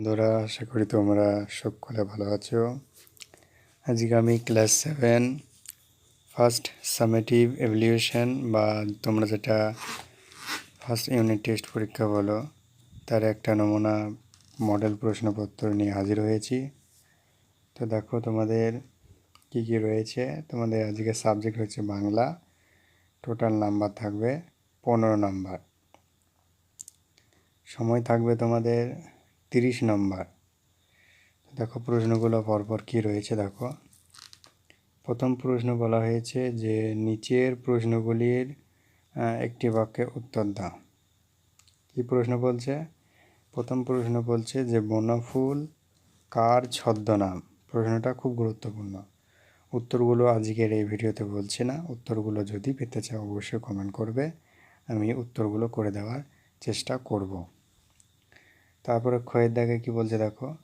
বন্ধুরা, আশা করি তোমরা সকলে ভালো আছো। আজকে আমি class seven, first summative evaluation বা তোমরা যেটা ফার্স্ট ইউনিট টেস্ট পরীক্ষা বলো, তার একটা নমুনা মডেল প্রশ্নপত্র নিয়ে হাজির হয়েছি। তো দেখো তোমাদের কি কি রয়েছে। তোমাদের আজকে সাবজেক্ট হচ্ছে বাংলা, টোটাল নাম্বার থাকবে পনেরো নাম্বার। সময় থাকবে তোমাদের তিরিশ নম্বর। দেখো প্রশ্নগুলো পরপর কী রয়েছে দেখো। প্রথম প্রশ্ন বলা হয়েছে যে নিচের প্রশ্নগুলির একটি বাক্যে উত্তর দাও। কী প্রশ্ন বলছে? প্রথম প্রশ্ন বলছে যে বনফুল কার ছদ্মনাম? প্রশ্নটা খুব গুরুত্বপূর্ণ। উত্তরগুলো আজকের এই ভিডিওতে বলছি না। উত্তরগুলো যদি পেতে চাও অবশ্যই কমেন্ট করবে। আমি উত্তরগুলো করে দেওয়ার চেষ্টা করব। তারপরে ক্ষয়ের দাগে কি বলছে দেখো?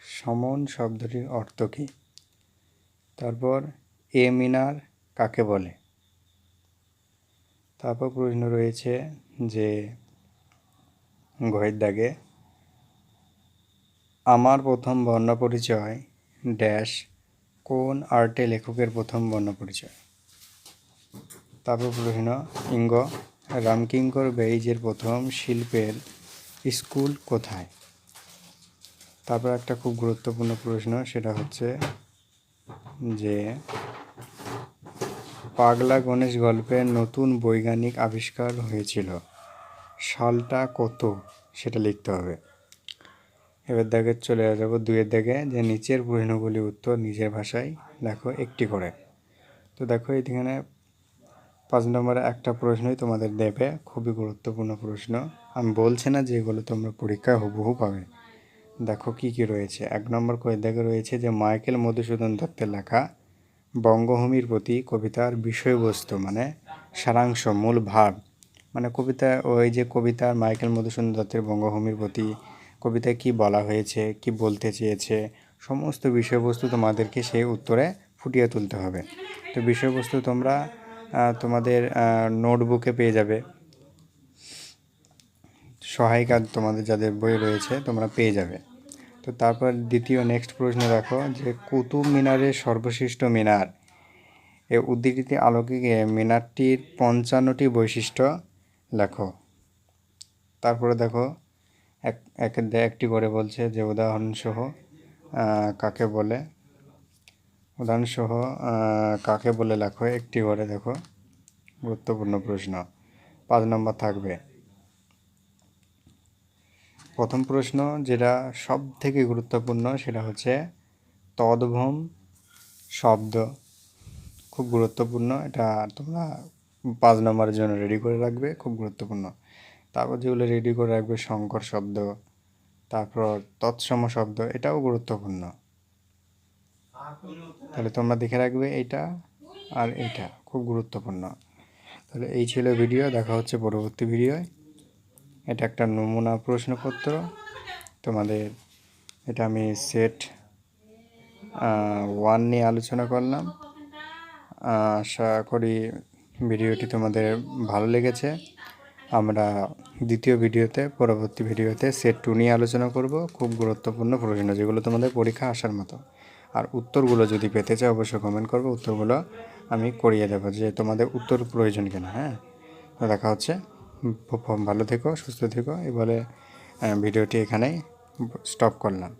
সমন শব্দটির অর্থ কী? তারপর এ মিনার কাকে বলে? তারপর প্রশ্ন রয়েছে যে ঘয়ের দাগে, আমার প্রথম বর্ণ পরিচয় ড্যাশ কোন আর্টে লেখকের প্রথম বর্ণ পরিচয়? তারপর প্রশ্ন, ইঙ্গ, রামকিঙ্কর বেইজের প্রথম শিল্পের স্কুল কোথায়? তারপর একটা খুব গুরুত্বপূর্ণ প্রশ্ন, সেটা হচ্ছে যে পাগলা গণেশ গল্পের নতুন বৈজ্ঞানিক আবিষ্কার হয়েছিল। সালটা কত? সেটা লিখতে হবে। এবার দেখে চলে যাব দুয়ের দেখে যে নিচের প্রশ্নগুলি উত্তর নিজের ভাষায় দেখো একটি করে। তো দেখো এখানে পাঁচ নম্বরে একটা প্রশ্নই তোমাদের দেবে, খুবই গুরুত্বপূর্ণ প্রশ্ন। আমি বলছি না যে এগুলো তোমরা পরীক্ষায় হুবহু পাবে। দেখো কি কি রয়েছে। এক নম্বর কয়ে দেখে রয়েছে যে মাইকেল মধুসূদন দত্তের লেখা, বঙ্গভূমির প্রতি কবিতার বিষয়বস্তু মানে সারাংশ, মূল ভাব। মানে কবিতা, ওই যে কবিতার মাইকেল মধুসূদন দত্তের বঙ্গভূমির প্রতি কবিতায় কি বলা হয়েছে, কি বলতে চেয়েছে, সমস্ত বিষয়বস্তু তোমাদেরকে সেই উত্তরে ফুটিয়ে তুলতে হবে। তো বিষয়বস্তু তোমরা তোমাদের নোটবুকে পেয়ে যাবে। সহায়িকা তোমাদের যাদের বই রয়েছে, তোমরা পেয়ে যাবে। তো তারপর দ্বিতীয় নেক্সট প্রশ্ন দেখো যে কুতুব মিনারের সর্বশ্রেষ্ঠ মিনার। এ উদ্ধৃতিতে আলোকে মিনারটির পঞ্চান্নটি বৈশিষ্ট্য লেখো। তারপরে দেখো, এক এক, একটি করে বলছে যে উদাহরণসহ কাকে বলে? উদাহরণসহ কাকে বলে লেখো? একটি করে দেখো, গুরুত্বপূর্ণ প্রশ্ন। পাঁচ নম্বর থাকবে প্রথম প্রশ্ন যেটা সব থেকে গুরুত্বপূর্ণ সেটা হচ্ছে তদ্ভম শব্দ। খুব গুরুত্বপূর্ণ, এটা তোমরা পাঁচ নম্বরের জন্য রেডি করে রাখবে, খুব গুরুত্বপূর্ণ। তারপর যেগুলো রেডি করে রাখবে, শঙ্কর শব্দ, তারপর তৎসম শব্দ, এটাও গুরুত্বপূর্ণ। তাহলে তোমরা দেখে রাখবে এইটা আর এইটা খুব গুরুত্বপূর্ণ। তাহলে এই ছিল ভিডিও দেখা হচ্ছে পরবর্তী ভিডিওয় এটা একটা নমুনা প্রশ্নপত্র। তোমাদের এটা আমি সেট ওয়ান নিয়ে আলোচনা করলাম। আশা করি ভিডিওটি তোমাদের ভালো লেগেছে। আমরা দ্বিতীয় ভিডিওতে, পরবর্তী ভিডিওতে সেট টু নিয়ে আলোচনা করব। খুব গুরুত্বপূর্ণ প্রশ্ন যেগুলো তোমাদের পরীক্ষা আসার মতো। আর উত্তরগুলো যদি পেতে চাও, অবশ্যই কমেন্ট করব। উত্তরগুলো আমি করিয়ে দেবো যে তোমাদের উত্তর প্রয়োজন কিনা হ্যাঁ? দেখা হচ্ছে। ভালো থেকো সুস্থ থেকো। এবারে ভিডিওটি এখানেই স্টপ করলাম।